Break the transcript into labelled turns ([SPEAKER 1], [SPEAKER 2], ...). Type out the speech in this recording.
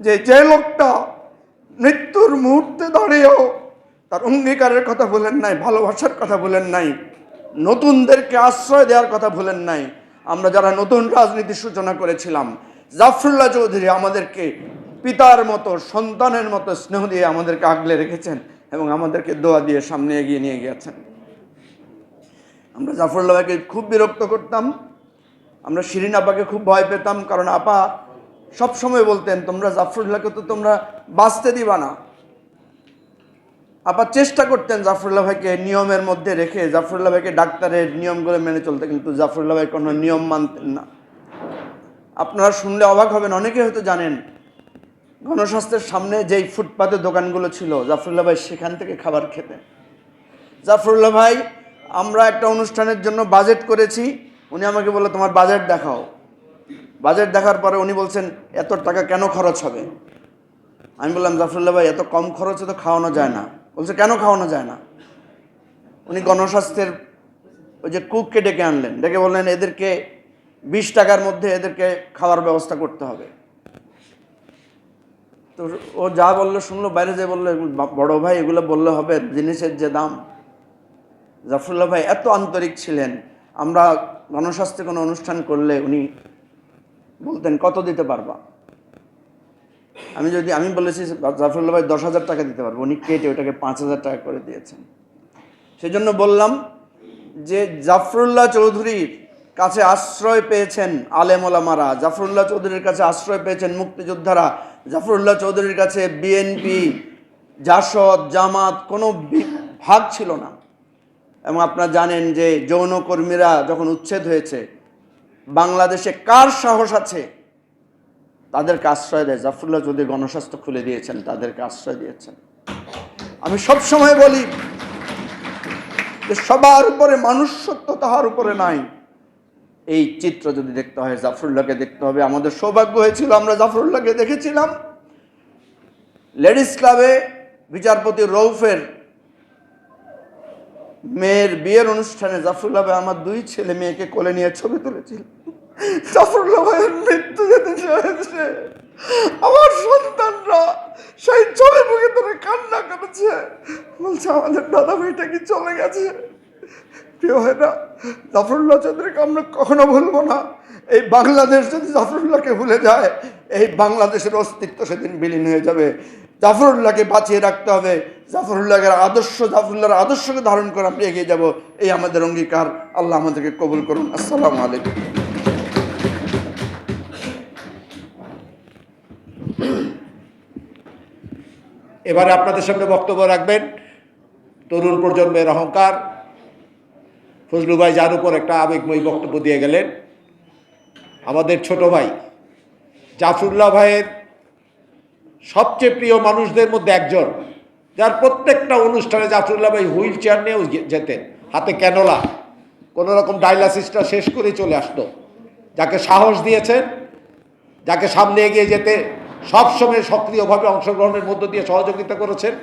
[SPEAKER 1] যে যে লোকটা মৃত্যুর মুহূর্তে দাঁড়িয়েও তার অঙ্গীকারের কথা বলেন নাই, ভালোবাসার কথা বলেন নাই, নতুনদেরকে আশ্রয় দেওয়ার কথা বলেন নাই, আমরা যারা নতুন রাজনীতির সূচনা করেছিলাম, জাফরুল্লাহ চৌধুরী আমাদেরকে পিতার মতো, সন্তানের মতো স্নেহ দিয়ে আমাদেরকে আগলে রেখেছেন এবং আমাদেরকে দোয়া দিয়ে সামনে এগিয়ে নিয়ে গিয়েছেন। আমরা জাফরুল্লাহ ভাইকে খুব বিরক্ত করতাম, আমরা শিরিন আপাকে খুব ভয় পেতাম, কারণ আপা সব সময় বলতেন, তোমরা জাফরুল্লাহকে তো তোমরা বাঁচতে দিবা না। আবার চেষ্টা করতেন জাফরুল্লাহ ভাইকে নিয়মের মধ্যে রেখে জাফরুল্লাহ ভাইকে ডাক্তারের নিয়মগুলো মেনে চলতে, কিন্তু জাফরুল্লাহ ভাই কোনো নিয়ম মানতেন না। আপনারা শুনলে অবাক হবেন অনেকে হয়তো জানেন গণস্বাস্থ্যের সামনে যেই ফুটপাতের দোকানগুলো ছিল জাফরুল্লাহ ভাই সেখান থেকে খাবার খেতেন। জাফরুল্লাহ ভাই, আমরা একটা অনুষ্ঠানের জন্য বাজেট করেছি, উনি আমাকে বলল, তোমার বাজেট দেখাও। বাজেট দেখার পরে উনি বলছেন, এত টাকা কেন খরচ হবে? আমি বললাম, জাফরুল্লাহ ভাই, এত কম খরচে তো খাওয়ানো যায় না। বলছে, কেন খাওয়ানো যায় না? উনি গণস্বাস্থ্যের ওই যে কুককে ডেকে আনলেন। ডেকে বললেন, এদেরকে বিশ টাকার মধ্যে এদেরকে খাওয়ার ব্যবস্থা করতে হবে। তো ও যা বলল শুনলো, বাইরে যে বলল, বড় ভাই, এগুলো বললে হবে জিনিসের যে দাম। জাফরুল্লাহ ভাই, এত আন্তরিক ছিলেন। আমরা গণস্বাস্থ্যে কোনো অনুষ্ঠান করলে উনি বলতেন কত দিতে পারবা? আমি যদি, আমি বলেছি জাফরুল্লাহ ভাই দশ হাজার টাকা দিতে পারব, উনি কেটে ওটাকে পাঁচ হাজার টাকা করে দিয়েছেন। সেই জন্য বললাম যে জাফরুল্লাহ চৌধুরীর কাছে আশ্রয় পেয়েছেন আলেমোলামারা জাফরুল্লাহ চৌধুরীর কাছে আশ্রয় পেয়েছেন মুক্তিযোদ্ধারা, জাফরুল্লাহ চৌধুরীর কাছে বিএনপি জাসদ, জামাত, কোনো ভাগ ছিল না। এবং আপনারা জানেন যে যৌনকর্মীরা যখন উচ্ছেদ হয়েছে বাংলাদেশে কার সাহস আছে? তাদেরকে আশ্রয় দেয়। জাফরুল্লাহ যদি গণস্বাস্থ্য খুলে দিয়েছেন, তাদেরকে আশ্রয় দিয়েছেন। আমি সব সময় বলি যে সবার উপরে মানুষত্ব তাহার উপরে নাই। এই চিত্র যদি দেখতে হয়, জাফরুল্লাহকে দেখতে হবে। আমাদের সৌভাগ্য হয়েছিল, আমরা জাফরুল্লাহকে দেখেছিলাম। লেডিস ক্লাবে বিচারপতি রৌফের মেয়ের বিয়ের অনুষ্ঠানে জাফরুল্লাহ আমার দুই ছেলে মেয়েকে কোলে নিয়ে ছবি তুলেছিল। জাফরুল্লাহ মৃত্যু যেতে হয়েছে আমার সন্তানরা সেই ছবি মুখে ধরে কান্না করেছে। বলছে, আমাদের দাদা ভাইটা কি চলে গেছে? প্রিয় ভাইরা জাফরুল্লাহ চৌধুরীকে আমরা কখনো ভুলবো না। এই বাংলাদেশ যদি জাফরুল্লাহকে ভুলে যায়, এই বাংলাদেশের অস্তিত্ব সেদিন বিলীন হয়ে যাবে। জাফরুল্লাহকে বাঁচিয়ে রাখতে হবে। জাফরুল্লাহের আদর্শ, জাফরুল্লাহর আদর্শকে ধারণ করে আমরা এগিয়ে যাব। এই আমাদের অঙ্গীকার। আল্লাহ আমাদেরকে কবুল করুন। আসসালামু আলাইকুম।
[SPEAKER 2] এবারে আপনাদের সামনে বক্তব্য রাখবেন। তরুণ প্রজন্মের অহংকার। ফজলু ভাই যার উপর একটা আবেগময়ী বক্তব্য দিয়ে গেলেন। আমাদের ছোট ভাই জাফরুল্লাহ ভাইয়ের সবচেয়ে প্রিয় মানুষদের মধ্যে একজন, যার প্রত্যেকটা অনুষ্ঠানে জাফরুল্লাহ ভাই হুইল চেয়ার নিয়েও যেতেন। হাতে ক্যানোলা কোনো রকম ডায়ালাসিসটা শেষ করে চলে আসতো। যাকে সাহস দিয়েছেন, যাকে সামনে এগিয়ে যেতে সবসময় সক্রিয়ভাবে অংশগ্রহণের মধ্য দিয়ে সহযোগিতা করেছেন।